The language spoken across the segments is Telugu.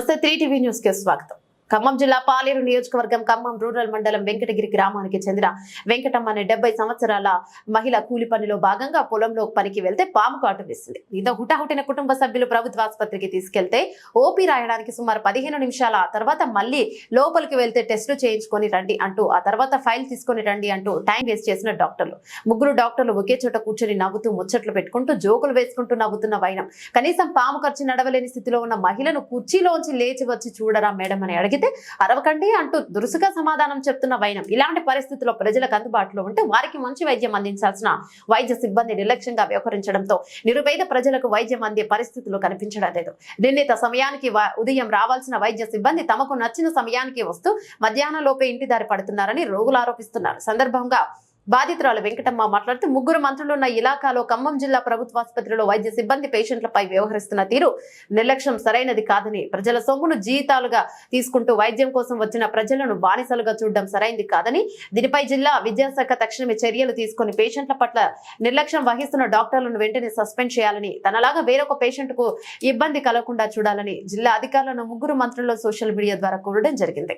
నమస్తే త్రీ టీవీ న్యూస్ కి స్వాగతం ఖమ్మం జిల్లా పాలేరు నియోజకవర్గం ఖమ్మం రూరల్ మండలం వెంకటగిరి గ్రామానికి చెందిన వెంకటమ్మ అనే డెబ్బై సంవత్సరాల మహిళ కూలి పనిలో భాగంగా పొలంలో పనికి వెళ్తే పాము కాటు వేసింది. దీంతో హుటాహుటిన కుటుంబ సభ్యులు ప్రభుత్వ ఆసుపత్రికి తీసుకెళ్తే ఓపీ రాయడానికి సుమారు పదిహేను నిమిషాల తర్వాత మళ్ళీ లోపలికి వెళ్తే టెస్టులు చేయించుకొని రండి అంటూ ఆ తర్వాత ఫైల్ తీసుకొని రండి అంటూ టైం వేస్ట్ చేసిన డాక్టర్లు. ముగ్గురు డాక్టర్లు ఒకే చోట కూర్చొని నవ్వుతూ ముచ్చట్లు పెట్టుకుంటూ జోకులు వేసుకుంటూ నవ్వుతున్న వైనం. కనీసం పాము ఖర్చు నడవలేని స్థితిలో ఉన్న మహిళను కుర్చీలోంచి లేచి వచ్చి చూడరా మేడం అని అడిగి అడిగితే అరవకండి అంటూ దురుసుగా సమాధానం చెప్తున్న వైనం ఇలాంటి పరిస్థితుల్లో ప్రజలకు అందుబాటులో ఉంటే వారికి మంచి వైద్యం అందించాల్సిన వైద్య సిబ్బంది నిర్లక్ష్యంగా వ్యవహరించడంతో నిరుపేద ప్రజలకు వైద్యం అందే పరిస్థితులు కనిపించడం లేదు. నిర్ణీత సమయానికి ఉదయం రావాల్సిన వైద్య సిబ్బంది తమకు నచ్చిన సమయానికి వస్తూ మధ్యాహ్నం లోపే ఇంటి దారి పడుతున్నారని రోగులు ఆరోపిస్తున్నారు. సందర్భంగా బాధితురాలు వెంకటమ్మ మాట్లాడుతూ ముగ్గురు మంత్రులు ఉన్న ఇలాకాలో ఖమ్మం జిల్లా ప్రభుత్వ ఆసుపత్రిలో వైద్య సిబ్బంది పేషెంట్లపై వ్యవహరిస్తున్న తీరు నిర్లక్ష్యం సరైనది కాదని ప్రజల సొమ్మును జీతాలుగా తీసుకుంటూ వైద్యం కోసం వచ్చిన ప్రజలను బానిసలుగా చూడడం సరైంది కాదని దీనిపై జిల్లా విద్యాశాఖ తక్షణమే చర్యలు తీసుకుని పేషెంట్ల పట్ల నిర్లక్ష్యం వహిస్తున్న డాక్టర్లను వెంటనే సస్పెండ్ చేయాలని తనలాగా వేరొక పేషెంట్కు ఇబ్బంది కలగకుండా చూడాలని జిల్లా అధికారులను ముగ్గురు మంత్రులు సోషల్ మీడియా ద్వారా కోరడం జరిగింది.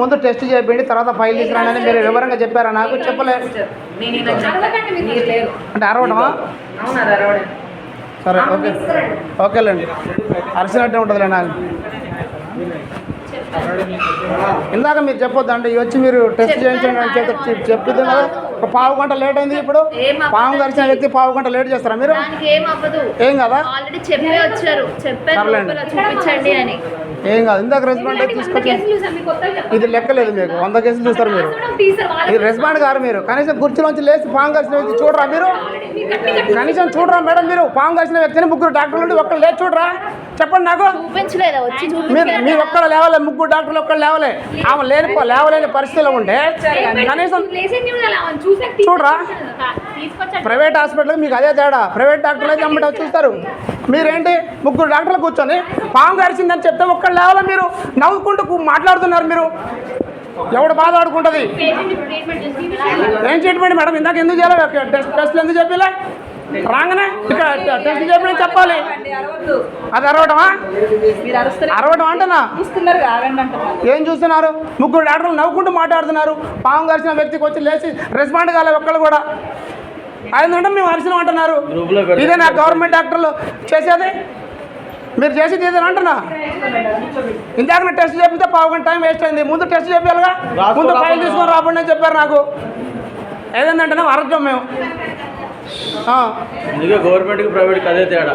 ముందు టెస్ట్ చేయండి తర్వాత ఫైల్ తీసుకురానని మీరు వివరంగా చెప్పారా? నాకు చెప్పలేదు అంటే అరవడమా? సరే ఓకే. ఓకేలేండి. అరిసినట్టే ఉంటుందిలే నాకు. ఇందాక మీరు చెప్పొద్దు అంటే వచ్చి మీరు టెస్ట్ చేయించండి అని చెప్పి చెప్పింది కదా. పావు గంట లేట్ అయింది ఇప్పుడు. పాము గడిచిన వ్యక్తి పావు గంట లేట్ చేస్తారా మీరు? ఏం కదా? చూపించండి అని. ఏం కాదు ఇందాక రెస్పాండ్ తీసుకొచ్చి ఇది లెక్కలేదు మీకు. వంద కేసులు చూస్తారు మీరు. ఇది రెస్పాండ్ గారు మీరు. కనీసం కుర్చీలోంచి లేచి పాము కలిసిన వ్యక్తి చూడరా మీరు? కనీసం చూడరా మేడం మీరు? పాము కలిసిన వ్యక్తిని ముగ్గురు డాక్టర్లు ఒక్కరు లేచి చూడరా? చెప్పండి నాకు. చూపించలేదా? వచ్చి మీరు ఒక్కడ లేవలే ముగ్గురు డాక్టర్లు ఒక్కరు లేవలే. ఆమె లేని లేవలేని పరిస్థితిలో ఉంటే కనీసం చూడరా. ప్రైవేట్ హాస్పిటల్ మీకు అదే తేడా. ప్రైవేట్ డాక్టర్లు అయితే అమ్మట చూస్తారు. మీరేంటి? ముగ్గురు డాక్టర్లు కూర్చొని పాము గరిచిందని చెప్తే ఒక్కరు లేవాలా మీరు. నవ్వుకుంటూ మాట్లాడుతున్నారు మీరు. ఎవడు బాధ ఆడుకుంటుంది? ఏం ట్రీట్మెంట్ మేడం? ఇందాక ఎందుకు చేయాలి? టెస్ట్ టెస్ట్లు ఎందుకు చెప్పలే? రాగానే? ఇక్కడ టెస్ట్ చెప్పిన చెప్పాలి. అది అరవటమా? మీరు అరుస్తారు అరవటం అంటనా ఏం చూస్తున్నారు? ముగ్గురు డాక్టర్లు నవ్వుకుంటూ మాట్లాడుతున్నారు. పాము గరిచిన వ్యక్తికి వచ్చి లేచి రెస్పాండ్ కాలే ఒక్కళ్ళు కూడా. అయిందంటే మేము అరిసిన అంటున్నారు. ఇదే నా గవర్నమెంట్ డాక్టర్లు చేసేది? మీరు చేసేది ఇదేనా అంటున్నా? ఇందాక నా టెస్ట్ చేపితే పావు గంట టైం వేస్ట్ అయింది. ముందు టెస్ట్ చేయాలిగా ముందు ఫైల్ తీసుకొని రాబండి అని చెప్పారు నాకు. ఏదంటే అరగం మేము. అందుకే గవర్నమెంట్కి ప్రైవేట్కి అదే తేడా.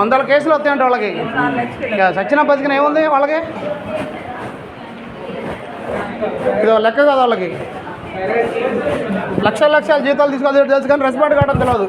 వందల కేసులు వస్తాయంట వాళ్ళకి. ఇక సచిన బతికిన ఏముంది వాళ్ళకి? ఇది లెక్క కదా వాళ్ళకి. లక్షల లక్షల జీతాలు తీసుకోవాలి తెలుసు కానీ రెస్పాండ్ కావడం తెలియదు.